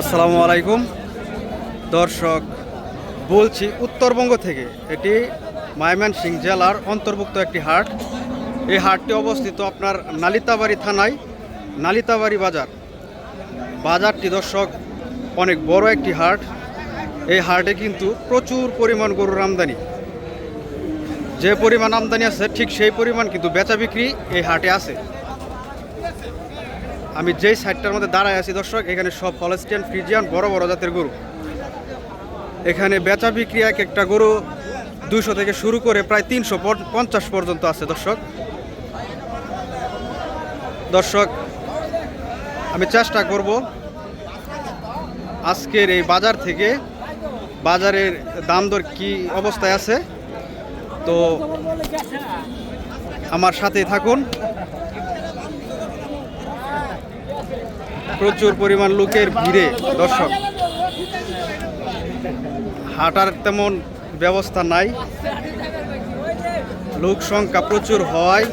আসসালামু আলাইকুম। দর্শক, বলছি উত্তরবঙ্গ থেকে এটি ময়মনসিং জেলার অন্তর্ভুক্ত একটি হাট। এই হাটটি অবস্থিত আপনার নালিতাবাড়ি থানায়, নালিতাবাড়ি বাজার। বাজারটি দর্শক, অনেক বড় একটি হাট। এই হাটে কিন্তু প্রচুর পরিমাণ গরুর আমদানি। যে পরিমাণ আমদানি আছে, ঠিক সেই পরিমাণ কিন্তু বেচা বিক্রি এই হাটে আছে। আমি যেই সাইডটার মধ্যে দাঁড়ায় আছি, দর্শক, এখানে সব হলস্টিয়ান ফ্রিজিয়ান বড় বড় জাতের গরু। এখানে বেচা বিক্রি এক একটা গরু দুশো থেকে শুরু করে প্রায় তিনশো পঞ্চাশ পর্যন্ত আছে, দর্শক। দর্শক, আমি চেষ্টা করব আজকের এই বাজার থেকে বাজারের দাম দর কী অবস্থায় আছে। তো আমার সাথেই থাকুন। প্রচুর পরিমাণ লোকের ভিড়ে, দর্শক। হাঁটার তেমন ব্যবস্থা নাই। লোক সংখ্যা প্রচুর হওয়ায়,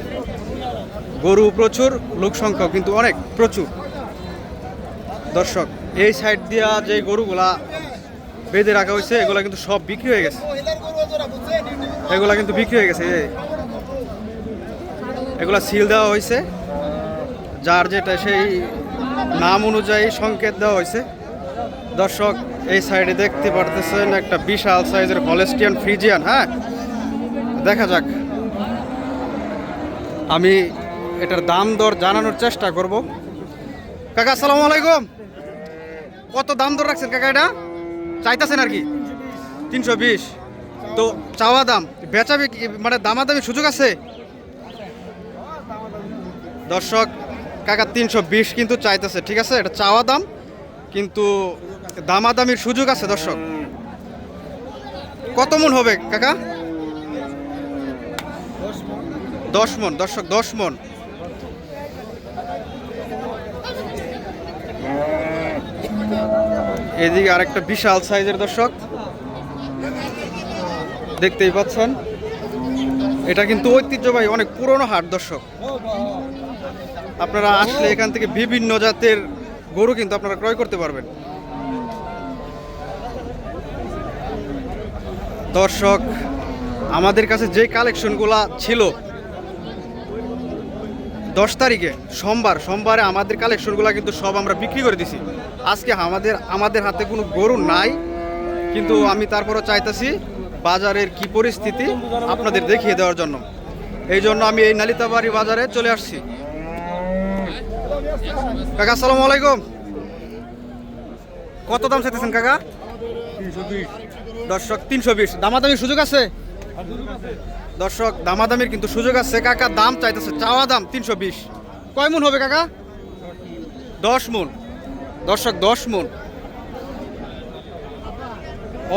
গরু প্রচুর, লোক সংখ্যা কিন্তু অনেক, প্রচুর। দর্শক, এই সাইড দিয়া যে গরুগুলা বেঁধে রাখা হয়েছে, এগুলা কিন্তু সব বিক্রি হয়ে গেছে। এগুলা কিন্তু বিক্রি হয়ে গেছে। এগুলা সিল দেওয়া হয়েছে। যার যেটা সেই নাম অনুযায়ী সংকেত দেওয়া হয়েছে। দর্শক, এই সাইডে দেখতে পারতেছেন একটা বিশাল সাইজের হলেস্টিয়ান ফ্রিজিয়ান হ্যাঁ? দেখা যাক। আমি এটার দাম দর জানানোর চেষ্টা করব। কাকা, আসসালামু আলাইকুম। কত দাম দর রাখছেন কাকা এটা? চাইতেছেন আর কি? তিনশো বিশ। তো চাওয়া দাম বেচাবে মানে দামাদামি সুযোগ আছে? দর্শক কাকা তিনশো বিশ কিন্তু চাইতেছে, ঠিক আছে? এটা চাওয়া দাম, কিন্তু দামাদামির সুযোগ আছে, দর্শক। কত মন হবে, কাকা? দশ মন, দর্শক, দশ মন। এদিকে আরেকটা বিশাল সাইজের দর্শক। দেখতেই পাচ্ছেন। এটা কিন্তু ঐতিহ্যবাহী, অনেক পুরনো হাট, দর্শক। আপনারা আসলে এখান থেকে বিভিন্ন জাতের গরু কিন্তু আপনারা ক্রয় করতে পারবেন। দর্শক, আমাদের কাছে যে কালেকশনগুলা ছিল, দশ তারিখে, সোমবার, সোমবারে আমাদের কালেকশনগুলো কিন্তু সব আমরা বিক্রি করে দিছি। আজকে আমাদের আমাদের হাতে কোনো গরু নাই, কিন্তু আমি তারপরও চাইতেছি বাজারের কি পরিস্থিতি আপনাদের দেখিয়ে দেওয়ার জন্য। এই জন্য আমি এই নালিতাবাড়ি বাজারে চলে আসছি। কাকা, আসসালামু আলাইকুম। কত দাম চাইতেছেন কাকা? দর্শক, তিনশো বিশ। দামাদামির সুযোগ আছে? দর্শক, দামাদামির কিন্তু সুযোগ আছে। কাকা, দাম চাইতেছে, চাওয়া দাম তিনশো বিশ। কয় মন হবে কাকা? দশ মন। দর্শক, দশ মন।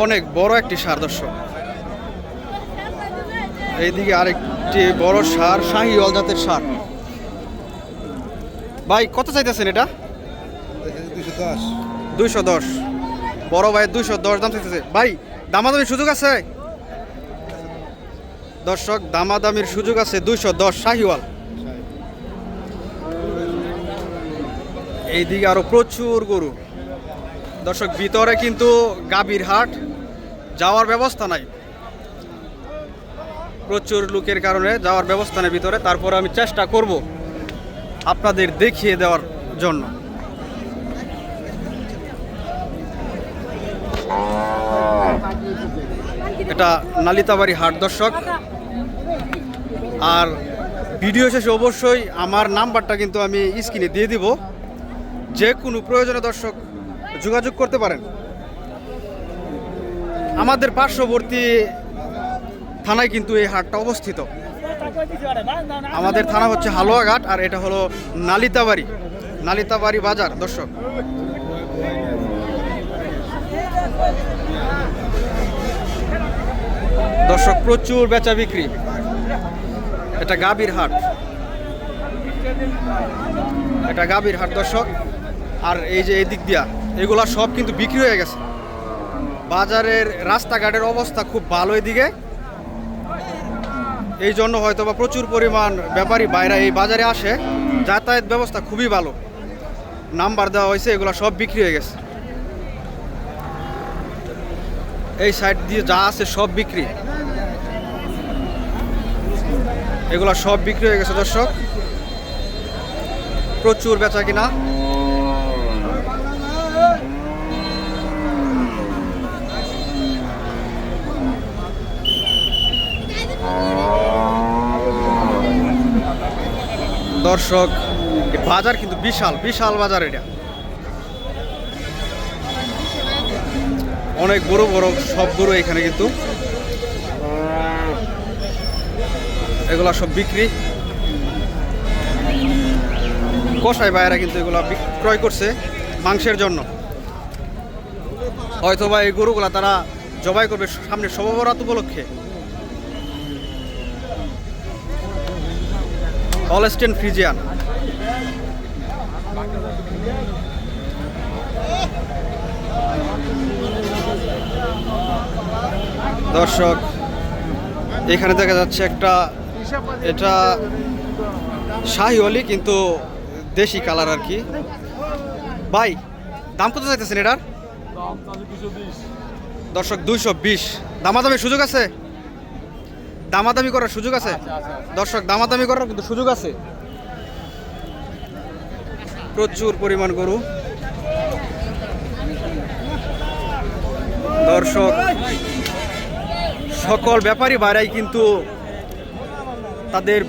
অনেক বড় একটি সার, দর্শক। এইদিকে আরেকটি বড় সার, শাহি জাতের সার। ভাই, কত চাইতেছেন এটা? দুইশো দশ। বড় ভাই দুইশো দশ দাম চাইতেছে। ভাই, দামাদামির সুযোগ আছে? দর্শক, দামাদামির সুযোগ আছে দুইশো দশ, শাহিওয়াল। এইদিকে আরও প্রচুর গরু। দর্শক, ভিতরে কিন্তু গাভীর হাট, যাওয়ার ব্যবস্থা নাই। প্রচুর লোকের কারণে যাওয়ার ব্যবস্থা নেই ভিতরে। তারপরে আমি চেষ্টা করব। আপনাদের দেখিয়ে দেওয়ার জন্য। এটা নালিতাবাড়ি হাট দর্শক। আর ভিডিও শেষে অবশ্যই আমার নাম্বারটা কিন্তু আমি স্ক্রিনে দিয়ে দিব। যে কোনো প্রয়োজনে দর্শক যোগাযোগ করতে পারেন। আমাদের পার্শ্ববর্তী থানায় কিন্তু এই হাটটা অবস্থিত। আমাদের থানা হচ্ছে হালুয়াঘাট আর এটা হলো নালিতাবাড়ি। নালিতাবাড়ি বাজার, দর্শক। দর্শক, প্রচুর বেচা বিক্রি। এটা গাভীর হাট। এটা গাভীর হাট, দর্শক। আর এই যে এই দিক দিয়া, এগুলা সব কিন্তু বিক্রি হয়ে গেছে। বাজারের রাস্তাঘাটের অবস্থা খুব ভালো এদিকে। এই জন্য হয়তো বা প্রচুর পরিমাণ ব্যাপারী বাইরে এই বাজারে আসে। যাতায়াত ব্যবস্থা খুবই ভালো। নাম্বার দেওয়া হয়েছে, এগুলো সব বিক্রি হয়ে গেছে। এই সাইড দিয়ে যা আছে সব বিক্রি। এগুলো সব বিক্রি হয়ে গেছে দর্শক। প্রচুর বেচা কিনা। দর্শক বাজার কিন্তু বিশাল বিশাল বাজার এটা। অনেক বড় বড় সব গরু এখানে কিন্তু। এগুলা সব বিক্রি। কষাই ভাইয়েরা কিন্তু এগুলা বিক্রয় করছে মাংসের জন্য। হয়তো বা এই গরুগুলা তারা জবাই করবে সামনে সববরাত উপলক্ষে। Holstein Friesian. দর্শক এখানে দেখা যাচ্ছে একটা এটা শাহি অলি কিন্তু দেশি কালার আর কি। ভাই দাম কত চাইতেছেন এটার? দর্শক দুইশো বিশ। দামাদামি সুযোগ আছে? দামাদামি করার সুযোগ আছে? দর্শক দামাদামি করার কিন্তু সুযোগ আছে। প্রচুর পরিমাণ গরু। দর্শক সকল ব্যাপারী বাইরাই কিন্তু তাদের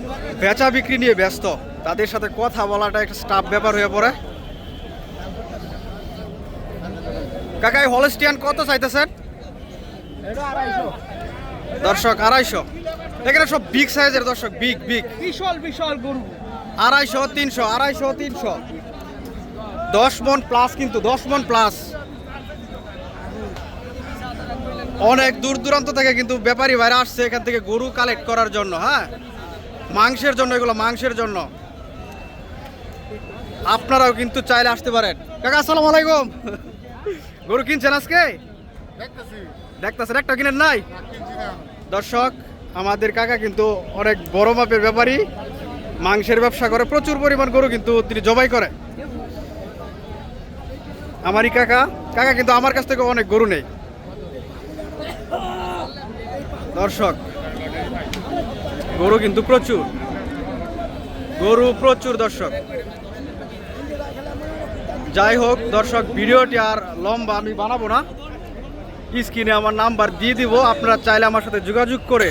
বেচা বিক্রি নিয়ে ব্যস্ত। তাদের সাথে কথা বলাটা একটা স্টাফ ব্যাপার হয়ে পড়ে। কাকাই হলস্টিয়ান কত চাইতেছেন? দর্শক আড়াইশো। এখানে সব বিগ সাইজের দর্শক বিগ বিগ বিশাল বিশাল গরু। আড়াইশো তিনশো আড়াইশো তিনশো। দশ মন প্লাস কিন্তু দশ মন প্লাস অনেক দূর দূরান্ত থেকে কিন্তু ব্যাপারী বাইরে আসছে এখান থেকে গরু কালেক্ট করার জন্য হ্যাঁ? মাংসের জন্য এগুলো মাংসের জন্য। আপনারাও কিন্তু চাইলে আসতে পারেন। কাকা আসসালামু আলাইকুম। গরু কিনছেন আজকে? দেখতেছেন একটা কিনেন নাই? দর্শক আমাদের কাকা কিন্তু অনেক বড় মাপের ব্যাপারী। মাংসের ব্যবসা করে প্রচুর পরিমাণ গরু কিন্তু তিনি জবাই করে আমারই কাকা। কাকা কিন্তু আমার কাছ থেকে অনেক গরু নেই দর্শক গরু কিন্তু প্রচুর। গরু প্রচুর দর্শক। যাই হোক দর্শক ভিডিওটি আর লম্বা আমি বানাবো না। স্ক্রিনে আমার নাম্বার দিয়ে দিব, আপনারা চাইলে আমার সাথে যোগাযোগ করে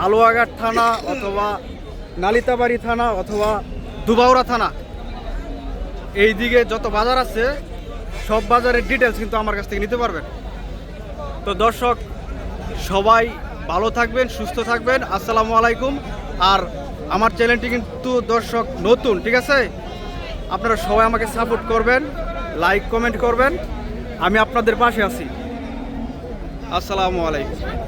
হালুয়াঘাট থানা অথবা নালিতাবাড়ি থানা অথবা দুবাউরা থানা। এই দিকে যত বাজার আছে, সব বাজারের ডিটেলস কিন্তু আমার কাছ থেকে নিতে পারবেন। তো দর্শক, সবাই ভালো থাকবেন, সুস্থ থাকবেন, আসসালামু আলাইকুম। আর আমার চ্যানেলটি কিন্তু দর্শক নতুন, ঠিক আছে? আপনারা সবাই আমাকে সাপোর্ট করবেন লাইক কমেন্ট করবেন। আমি আপনাদের পাশে আছি। আসসালামু আলাইকুম।